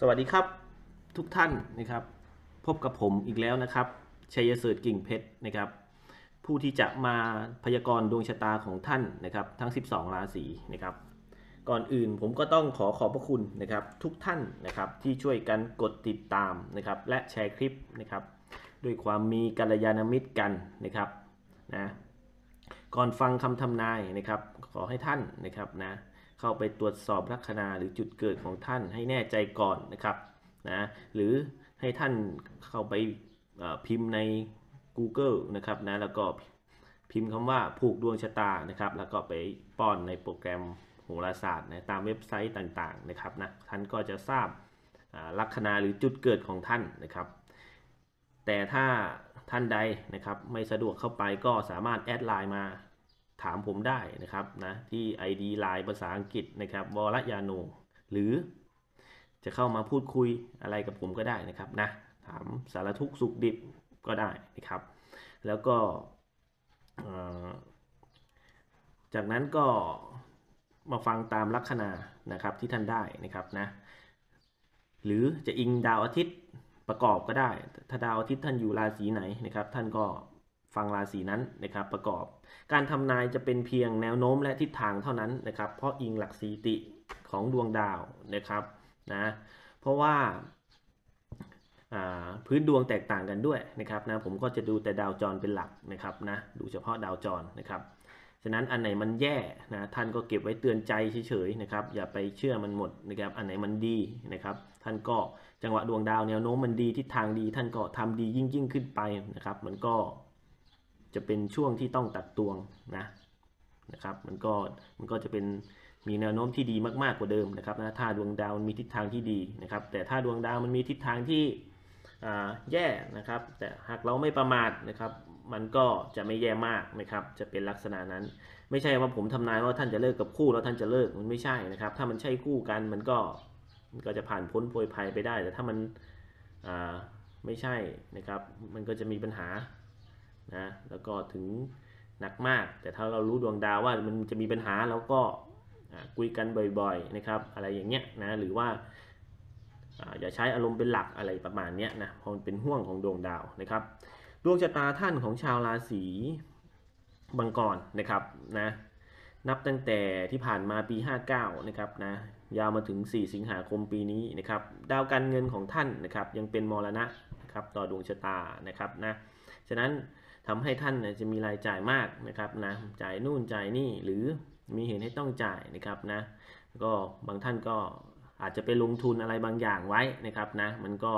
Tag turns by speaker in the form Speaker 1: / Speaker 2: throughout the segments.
Speaker 1: สวัสดีครับทุกท่านนะครับ พบกับผมอีกแล้วนะครับชัยเสดกิ่งเพชรนะครับ ผู้ที่จะมาพยากรณ์ดวงชะตาของท่านนะครับ ทั้ง 12 ราศีนะครับ ก่อนอื่นผมก็ต้องขอขอบพระคุณนะครับ ทุกท่านนะครับที่ช่วยกันกดติดตามนะครับ และแชร์คลิปนะครับ ด้วยความมีกัลยาณมิตรกันนะครับนะก่อนฟังคำทำนายนะครับ ขอให้ท่านนะครับนะ เข้าไปตรวจสอบลัคนาหรือจุดเกิดของท่านให้แน่ใจก่อนนะครับนะหรือให้ท่านเข้าไปพิมพ์ใน Google นะครับนะแล้วก็พิมพ์คำว่าผูกดวงชะตานะครับ แล้วก็ไปป้อนในโปรแกรมโหราศาสตร์นะตามเว็บไซต์ต่างๆนะครับนะท่านก็จะทราบลัคนาหรือจุดเกิดของท่านนะครับ แต่ถ้าท่านใดนะครับไม่สะดวกเข้าไปก็สามารถแอดไลน์มา ถามผมได้นะครับนะที่ ID ไลน์ภาษาอังกฤษนะครับวรยาโนหรือจะเข้ามาพูดคุยอะไรกับผมก็ได้นะครับนะถามสารทุกสุขดิบก็ได้นะครับ แล้วก็จากนั้นก็มาฟังตามลัคนานะครับที่ท่านได้นะครับนะหรือจะอิงดาวอาทิตย์ประกอบก็ได้ ถ้าดาวอาทิตย์ท่านอยู่ราศีไหนนะครับ ท่านก็ ฟังราศีนั้นนะครับประกอบ การทำนายจะเป็นเพียงแนวโน้มและทิศทางเท่านั้นนะครับ เพราะอิงหลักสีติของดวงดาวนะครับนะเพราะว่าพื้นดวงแตกต่างกันด้วยนะครับนะผมก็จะดูแต่ดาวจรเป็นหลักนะครับนะดูเฉพาะดาวจรนะครับฉะนั้นอันไหนมันแย่นะท่านก็เก็บไว้เตือนใจเฉยๆนะครับอย่าไปเชื่อมันหมดนะครับอันไหนมันดีนะครับท่านก็จังหวะดวงดาวแนวโน้มมันดีทิศทางดี ท่านก็ทำดียิ่งยิ่งๆขึ้นไปนะครับมันก็ จะเป็นช่วงที่ต้องตักตวงนะนะครับ มันก็มันก็จะเป็นมีแนวโน้มที่ดีมากๆกว่าเดิมนะครับนะถ้าดวงดาวมันมีทิศทางที่ดีนะครับ แต่ถ้าดวงดาวมันมีทิศทางที่แย่นะครับ แต่หากเราไม่ประมาทนะครับ มันก็จะไม่แย่มากนะครับ จะเป็นลักษณะนั้น ไม่ใช่ว่าผมทำนายว่าท่านจะเลิกกับคู่แล้วท่านจะเลิกมันไม่ใช่นะครับ ถ้ามันใช่คู่กันมันก็มันก็จะผ่านพ้นโพยภัยไปได้ แต่ถ้ามันไม่ใช่นะครับ มันก็จะมีปัญหา นะแล้วก็ถึงหนักมาก แต่ถ้าเรารู้ดวงดาวว่ามันจะมีปัญหาเราก็คุยกันบ่อยๆนะครับ อะไรอย่างเงี้ยนะหรือว่าอย่าใช้อารมณ์เป็นหลักอะไรประมาณเนี้ยนะเพราะมันเป็นห่วงของดวงดาวนะครับ ดวงชะตาท่านของชาวราศีมังกรนะครับนะนับตั้งแต่ที่ผ่านมาปี 59นะครับนะยาวมาถึง 4 สิงหาคมปีนี้นะครับ ดาวการเงินของท่านนะครับยังเป็นมรณะนะครับต่อดวงชะตานะครับนะฉะนั้น ทำให้ท่านจะมีรายจ่ายมากนะครับนะจ่ายนู่นจ่ายนี่หรือมีเหตุให้ต้องจ่ายนะครับนะก็บางท่านก็อาจจะไปลงทุนอะไรบางอย่างไว้นะครับนะมันก็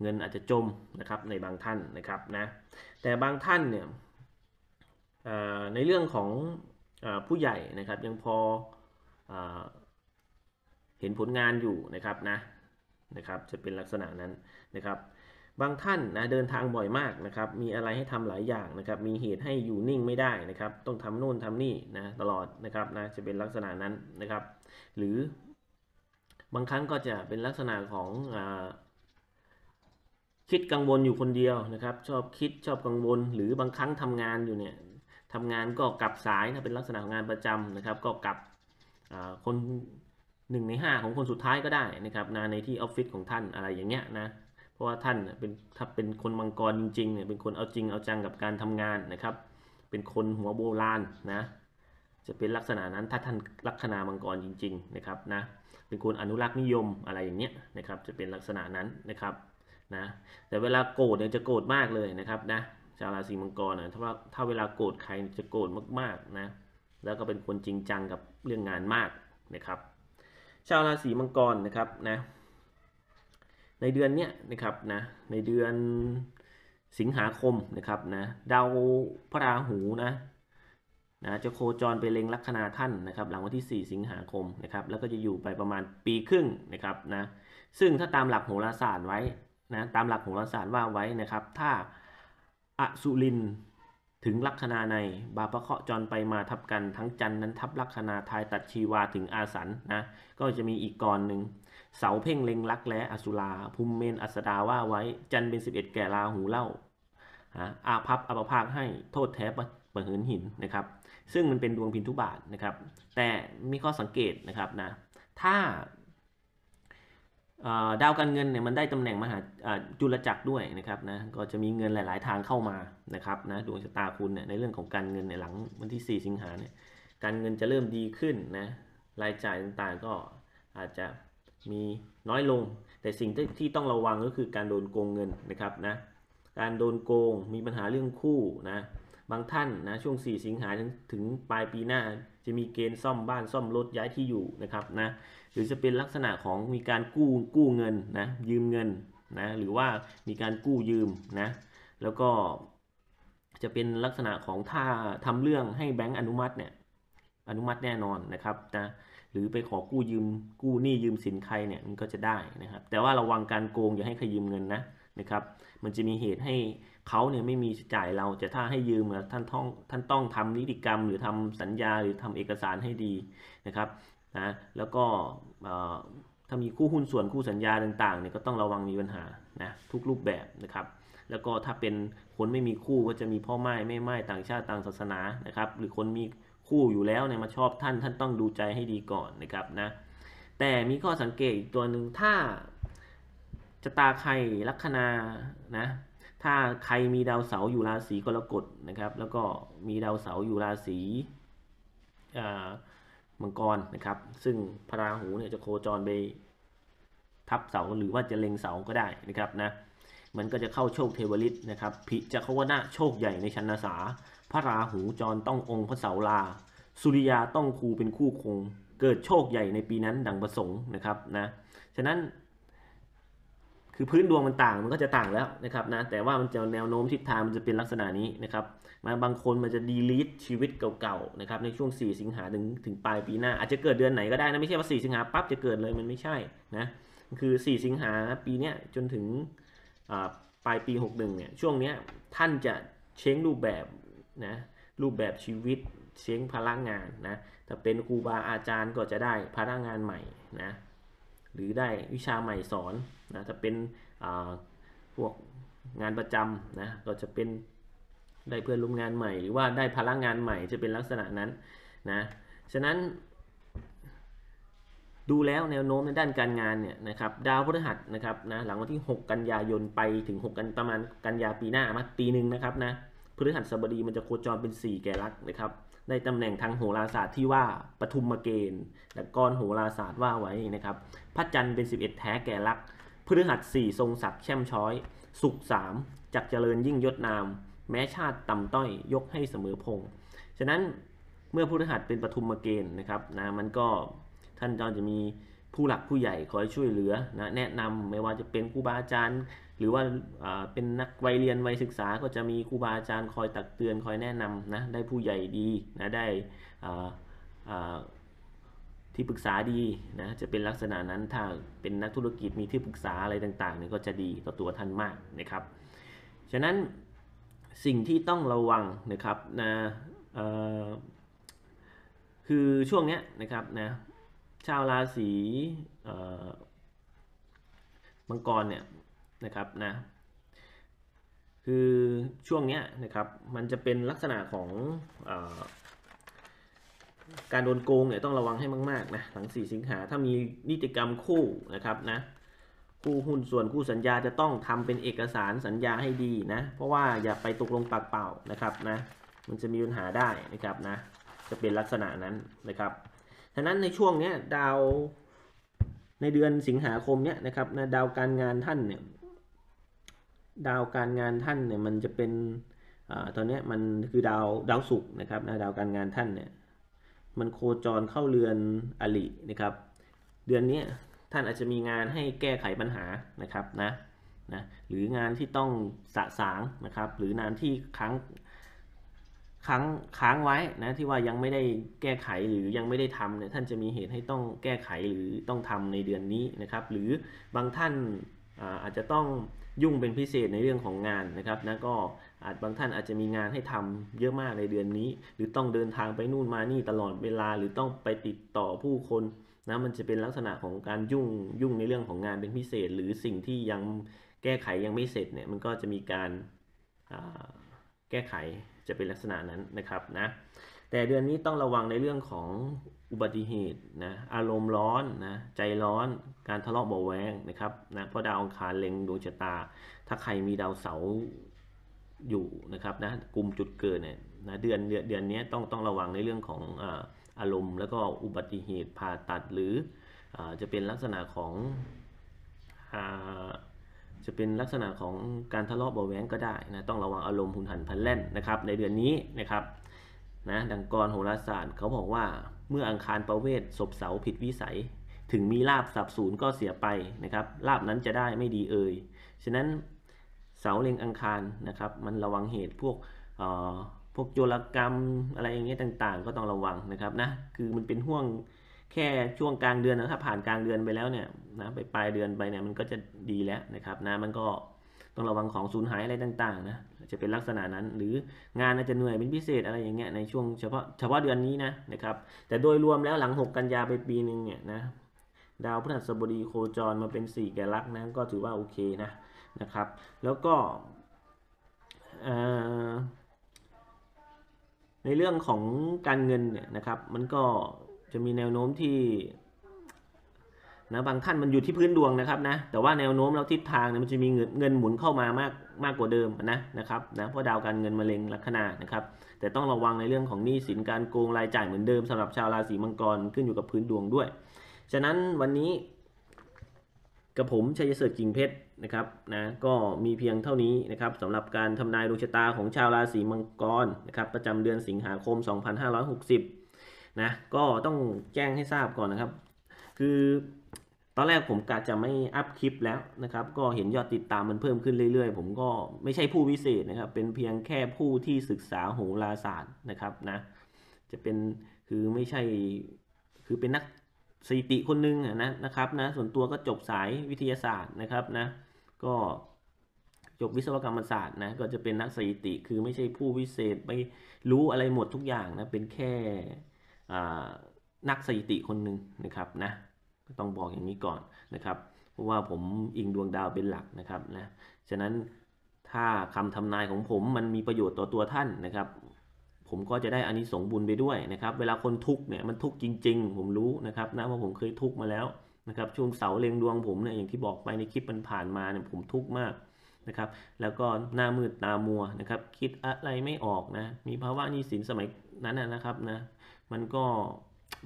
Speaker 1: เงินอาจจะจมนะครับในบางท่านนะครับนะแต่บางท่านเนี่ยในเรื่องของอผู้ใหญ่นะครับยังพออเห็นผลงานอยู่นะครับนะนะครับจะเป็นลักษณะนั้นนะครับ บางท่านนะเดินทางบ่อยมากนะครับ มีอะไรให้ทำหลายอย่างนะครับ มีเหตุให้อยู่นิ่งไม่ได้นะครับ ต้องทำโน่นทำนี่นะตลอดนะครับนะจะเป็นลักษณะนั้นนะครับ หรือบางครั้งก็จะเป็นลักษณะของอคิดกังวลอยู่คนเดียวนะครับ ชอบคิดชอบกังวล หรือบางครั้งทำงานอยู่เนี่ยทำงานก็กลับสายนะเป็นลักษณะของงานประจำนะครับ ก็กลับคนหนึ่งในห้าของคนสุดท้ายก็ได้นะครับนะในที่ออฟฟิศของท่านอะไรอย่างเงี้ยนะ ราะว่าท่านเป็นถ้าเป็นคนมังกรจริงๆเนี่ยเป็นคนเอาจริงเอาจังกับการทำงานนะครับ เป็นคนหัวโบราณนะจะเป็นลักษณะนั้นถ้าท่านลัคนามังกรจริง ๆนะครับนะเป็นคนอนุรักษ์นิยมอะไรอย่างเงี้ยนะครับ จะเป็นลักษณะนั้นนะครับนะแต่เวลาโกรธเนี่ยจะโกรธมากเลยนะครับนะชาวราศีมังกรนะถ้าถ้าเวลาโกรธใครจะโกรธมากๆนะแล้วก็เป็นคนจริงจังกับเรื่องงานมากนะครับ ชาวราศีมังกรนะครับนะ ในเดือนเนี้ยนะครับนะในเดือนสิงหาคมนะครับนะดาวพระราหูนะนะจะโคจรไปเล็งลัคนาท่านนะครับ หลังวันที่ 4 สิงหาคมนะครับ แล้วก็จะอยู่ไปประมาณปีครึ่งนะครับนะซึ่งถ้าตามหลักโหราศาสตร์ไว้นะตามหลักโหราศาสตร์ว่าไว้นะครับ ถ้าอสุรินทร์ ถึงลัคนาในบาปะเคาะจรไปมาทับกันทั้งจันนั้นทับลัคนาทายตัดชีวาถึงอาสันนะก็จะมีอีกกรหนึ่งเสาเพ่งเล็งลักและอสุราภูมิเมนอัสดาว่าไว้ จันเป็น11แก่ราหูเล่าฮะอาพับอัปภาคให้โทษแท้ประเหินหินนะครับ ซึ่งมันเป็นดวงพินทุบาทนะครับ แต่มีข้อสังเกตนะครับนะถ้า ดาวการเงินเนี่ยมันได้ตำแหน่งมหาจุลจักรด้วยนะครับนะก็จะมีเงินหลาย ๆ ทางเข้ามานะครับนะดวงชะตาคุณเนี่ยในเรื่องของการเงินในหลังวันที่ 4 สิงหาเนี่ยการเงินจะเริ่มดีขึ้นนะรายจ่ายต่างๆก็อาจจะมีน้อยลง แต่สิ่งทที่ต้องระวังก็คือการโดนโกงเงินนะครับนะการโดนโกงมีปัญหาเรื่องคู่นะ บางท่านนะช่วง 4 สิงหาถึงถึงปลายปีหน้า จะมีเกณฑ์ซ่อมบ้านซ่อมรถย้ายที่อยู่นะครับนะหรือจะเป็นลักษณะของมีการกู้กู้เงินนะยืมเงินนะหรือว่ามีการกู้ยืมนะแล้วก็จะเป็นลักษณะของถ้าทำเรื่องให้แบงก์อนุมัติเนี่ยอนุมัติแน่นอนนะครับนะหรือไปขอกู้ยืมกู้หนี้ยืมสินใครเนี่ยมันก็จะได้นะครับ แต่ว่าระวังการโกงอย่าให้ใครยืมเงินนะนะครับ มันจะมีเหตุให้ เขาเนี่ยไม่มีจ่ายเราแต่ถ้าให้ยืมอท่านต้องท่านต้องทำนิติกรรม หรือทำสัญญาหรือทำเอกสารให้ดีนะครับนะแล้วก็ถ้ามีคู่หุ้นส่วนคู่สัญญาต่างๆเนี่ยก็ต้องระวังมีปัญหานะทุกรูปแบบนะครับ แล้วก็ถ้าเป็นคนไม่มีคู่ก็จะมีพ่อไม้แม่ไม้ต่างชาติต่างศาสนานะครับ หรือคนมีคู่อยู่แล้วเนี่ยมาชอบท่านท่านต้องดูใจให้ดีก่อนนะครับนะแต่มีข้อสังเกตอีกตัวหนึ่งถ้าชะตาใครลัคนานะ ถ้าใครมีดาวเสาร์อยู่ราศีกรกฎนะครับ แล้วก็มีดาวเสาร์อยู่ราศีมังกรนะครับ ซึ่งพระราหูเนี่ยจะโคจรไปทับเสาหรือว่าจะเล็งเสาก็ได้นะครับนะมันก็จะเข้าโชคเทวฤทธิ์นะครับพิจควนะโชคใหญ่ในชันนาสา พระราหูจรต้ององค์พระเสาลา สุริยาต้องครูเป็นคู่คง เกิดโชคใหญ่ในปีนั้นดังประสงค์นะครับนะ ฉะนั้น คือพื้นดวงมันต่างมันก็จะต่างแล้วนะครับนะแต่ว่ามันจะแนวโน้มทิศทางมันจะเป็นลักษณะนี้นะครับมาบางคนมันจะดีลีทชีวิตเก่าๆนะครับในช่วง 4 สิงหาถึงถึงปลายปีหน้า อาจจะเกิดเดือนไหนก็ได้นะไม่ใช่ว่า 4 สิงหาปั๊บจะเกิดเลยมันไม่ใช่นะคือ 4 สิงหาปีเนี้ยจนถึงอ่าปลายปี 61เนี่ยช่วงเนี้ยท่านจะเช้งรูปแบบนะรูปแบบชีวิตเช้งพลังงานนะถ้าเป็นครูบาอาจารย์ก็จะได้พลังงานใหม่นะ หรือได้วิชาใหม่สอนนะถ้าเป็นพวกงานประจำนะก็จะเป็นได้เพื่อนร่วมงานใหม่ หรือว่าได้พลังงานใหม่จะเป็นลักษณะนั้นนะฉะนั้น ดูแล้วแนวโน้มในด้านการงานเนี่ยนะครับดาวพฤหัสนะครับนะหลังวันที่ 6 กันยายนไปถึง 6 กันประมาณกันยาปีหน้ามาปีหนึ่งนะครับนะ พฤหัสบดีมันจะโคจรเป็น 4 แกลักนะครับได้ตำแหน่งทางโหราศาสตร์ที่ว่าปทุมมเกณฑ์และกรโหราศาสตร์ว่าไว้นะครับพระจันทร์เป็น 11 แท้แกลักพฤหัส4ทรงศักดิ์แช่มช้อย สุขสามจักเจริญยิ่งยศนาม แม้ชาติต่ำต้อยยกให้เสมอพงฉะนั้นเมื่อพฤหัสเป็นปทุมมเกณฑ์นะครับนะมันก็ท่านก็จะมี ผู้หลักผู้ใหญ่คอยช่วยเหลือนะแนะนำไม่ว่าจะเป็นครูบาอาจารย์ หรือว่าเป็นนักวัยเรียนวัยศึกษาก็จะมีครูบาอาจารย์คอยตักเตือนคอยแนะนำนะได้ผู้ใหญ่ดีนะได้ที่ปรึกษาดีนะจะเป็นลักษณะนั้นถ้าเป็นนักธุรกิจมีที่ปรึกษาอะไรต่างๆเนี่ยก็จะดีต่อตัวท่านมากนะครับ ฉะนั้นสิ่งที่ต้องระวังนะครับนะคือช่วงเนี้ยนะครับนะ ชาวราศีมังกรเนี่ยนะครับนะคือช่วงเนี้ยนะครับมันจะเป็นลักษณะของออการโดนโกงเนี่ยต้องระวังให้มากๆนะหลัง4สิงหาถ้ามีนิติกรรมคู่นะครับนะคู่หุ้นส่วนคู่สัญญาจะต้องทำเป็นเอกสารสัญญาให้ดีนะเพราะว่าอย่าไปตกลงปากเปล่านะครับนะมันจะมีปัญหาได้นะครับนะจะเป็นลักษณะนั้นนะครับ ฉะนั้นในช่วงเนี้ยดาวในเดือนสิงหาคมเนี้ยนะครับนะดาวการงานท่านเนี่ยดาวการงานท่านเนี่ยมันจะเป็นอตอนนี้มันคือดาวดาวศุกร์นะครับนะดาวการงานท่านเนี่ยมันโคจรเข้าเรือนอลินะครับ เดือนนี้ท่านอาจจะมีงานให้แก้ไขปัญหานะครับนะนะหรืองานที่ต้องสะสางนะครับ หรืองานที่ค้าง ค้างค้างไว้นะที่ว่ายังไม่ได้แก้ไขหรือยังไม่ได้ทำเนี่ยท่านจะมีเหตุให้ต้องแก้ไขหรือต้องทำในเดือนนี้นะครับ หรือบางท่านอาจจะต้องยุ่งเป็นพิเศษในเรื่องของงานนะครับนะก็อาจบางท่านอาจจะมีงานให้ทำเยอะมากในเดือนนี้ หรือต้องเดินทางไปนู่นมานี่ตลอดเวลาหรือต้องไปติดต่อผู้คนนะมันจะเป็นลักษณะของการยุ่งยุ่งในเรื่องของงานเป็นพิเศษ หรือสิ่งที่ยังแก้ไขยังไม่เสร็จเนี่ยมันก็จะมีการแก้ไข จะเป็นลักษณะนั้นนะครับนะแต่เดือนนี้ต้องระวังในเรื่องของอุบัติเหตุนะอารมณ์ร้อนนะใจร้อนการทะเลาะเบาแวงนะครับนะเพราะดาวอังคารเล็งดวงชะตา ถ้าใครมีดาวเสาร์อยู่นะครับนะกลุ่มจุดเกิดเนี่ยนะเดือนเดือนเดือนนี้ต้องต้องระวังในเรื่องของอาอารมณ์ แล้วก็อุบัติเหตุผ่าตัดหรืออจะเป็นลักษณะของ จะเป็นลักษณะของการทะเลาะเบาะแว้งก็ได้นะต้องระวังอารมณ์หุนหันพลันแล่นนะครับ ในเดือนนี้นะครับนะดังกรโหราศาสตร์เขาบอกว่าเมื่ออังคารประเวศศพเสาผิดวิสัย ถึงมีลาบสับสูญก็เสียไปนะครับลาบนั้นจะได้ไม่ดีเอ่ยฉะนั้นเสาเล็งอังคารนะครับมันระวังเหตุพวกเอ่อพวกโจรกรรมอะไรอย่างเงี้ยต่างๆ ก็ต้องระวังนะครับนะคือมันเป็นห่วง แค่ช่วงกลางเดือนนะถ้าผ่านกลางเดือนไปแล้วเนี่ยนะไปปลายเดือนไปเนี่ยมันก็จะดีแล้วนะครับนะมันก็ต้องระวังของสูญหายอะไรต่างๆนะจะเป็นลักษณะนั้น หรืองานอาจจะเหนื่อยเป็นพิเศษอะไรอย่างเงี้ยในช่วงเฉพาะเฉพาะเดือนนี้นะนะครับ แต่โดยรวมแล้วหลัง 6 กันยาไปปีหนึ่งเนี่ยนะดาวพฤหัสบดีโคจรมาเป็น 4 แกลักษณ์นะก็ถือว่าโอเคนะนะครับ แล้วก็ในเรื่องของการเงินเนี่ยนะครับมันก็ จะมีแนวโน้มที่นะบางท่านมันอยู่ที่พื้นดวงนะครับนะแต่ว่าแนวโน้มแล้วทิศทางเนี่ยมันจะมีเงินเงินหมุนเข้ามามากมากกว่าเดิมนะนะครับนะเพราะดาวการเงินมาเล็งลัคนานะครับ แต่ต้องระวังในเรื่องของหนี้สินการโกงรายจ่ายเหมือนเดิมสำหรับชาวราศีมังกรขึ้นอยู่กับพื้นดวงด้วย ฉะนั้นวันนี้กับผมชัยเสดกิ่งเพชรนะครับนะก็มีเพียงเท่านี้นะครับสำหรับการทำนายดวงชะตาของชาวราศีมังกรนะครับประจำเดือนสิงหาคม 2560 นะก็ต้องแจ้งให้ทราบก่อนนะครับ คือตอนแรกผมกะจะไม่อัพคลิปแล้วนะครับ ก็เห็นยอดติดตามมันเพิ่มขึ้นเรื่อยๆ ผมก็ไม่ใช่ผู้วิเศษนะครับ เป็นเพียงแค่ผู้ที่ศึกษาโหราศาสตร์นะครับนะจะเป็นคือไม่ใช่คือเป็นนักสถิติคนหนึงนะนะครับนะส่วนตัวก็จบสายวิทยาศาสตร์นะครับนะก็จบวิศวกรรมศาสตร์นะก็จะเป็นนักสถิติคือไม่ใช่ผู้วิเศษไปรู้อะไรหมดทุกอย่างนะเป็นแค่ นักสถิติคนหนึ่งนะครับนะก็ต้องบอกอย่างนี้ก่อนนะครับ เพราะว่าผมอิงดวงดาวเป็นหลักนะครับนะฉะนั้นถ้าคำทำนายของผมมันมีประโยชน์ต่อตัวท่านนะครับ ผมก็จะได้อานิสงส์บุญไปด้วยนะครับ เวลาคนทุกเนี่ยมันทุกจริง ๆ ผมรู้นะครับนะว่าผมเคยทุกมาแล้วนะครับช่วงเสาเล็งดวงผมเนี่ยอย่างที่บอกไปในคลิปมันผ่านมาเนี่ยผมทุกข์มากนะครับ แล้วก็หน้ามืดตามัวนะครับ คิดอะไรไม่ออกนะมีภาวะนี้สินสมัยนั้นนะครับนะ มันก็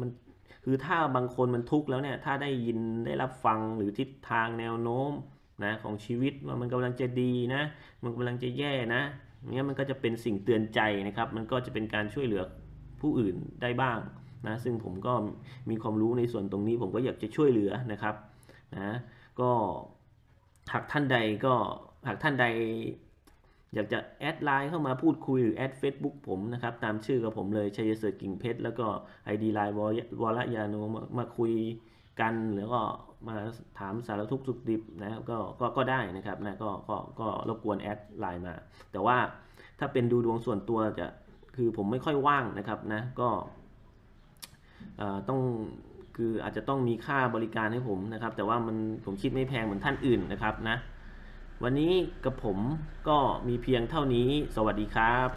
Speaker 1: มันคือถ้าบางคนมันทุกข์แล้วเนี่ยถ้าได้ยินได้รับฟังหรือทิศทางแนวโน้มนะของชีวิตว่ามันกำลังจะดีนะ มันกำลังจะแย่นะเนี้ยมันก็จะเป็นสิ่งเตือนใจนะครับ มันก็จะเป็นการช่วยเหลือผู้อื่นได้บ้างนะซึ่งผมก็มีความรู้ในส่วนตรงนี้ ผมก็อยากจะช่วยเหลือนะครับนะก็หากท่านใดก็หากท่านใด อยากจะแอดไลน์เข้ามาพูดคุยหรือแอด Facebook ผมนะครับ ตามชื่อกับผมเลยชัยเสดกิ่งเพชร แล้วก็ ID ไลน์วรยาโนมามาคุยกันแล้วก็มาถามสารทุกข์สุขดิบนะก็ก็ก็ได้นะครับนะก็ก็ก็รบกวนแอดไลน์มา แต่ว่าถ้าเป็นดูดวงส่วนตัวจะคือผมไม่ค่อยว่างนะครับนะก็ต้องคืออาจจะต้องมีค่าบริการให้ผมนะครับ แต่ว่ามันผมคิดไม่แพงเหมือนท่านอื่นนะครับนะ วันนี้กับผมก็มีเพียงเท่านี้ สวัสดีครับ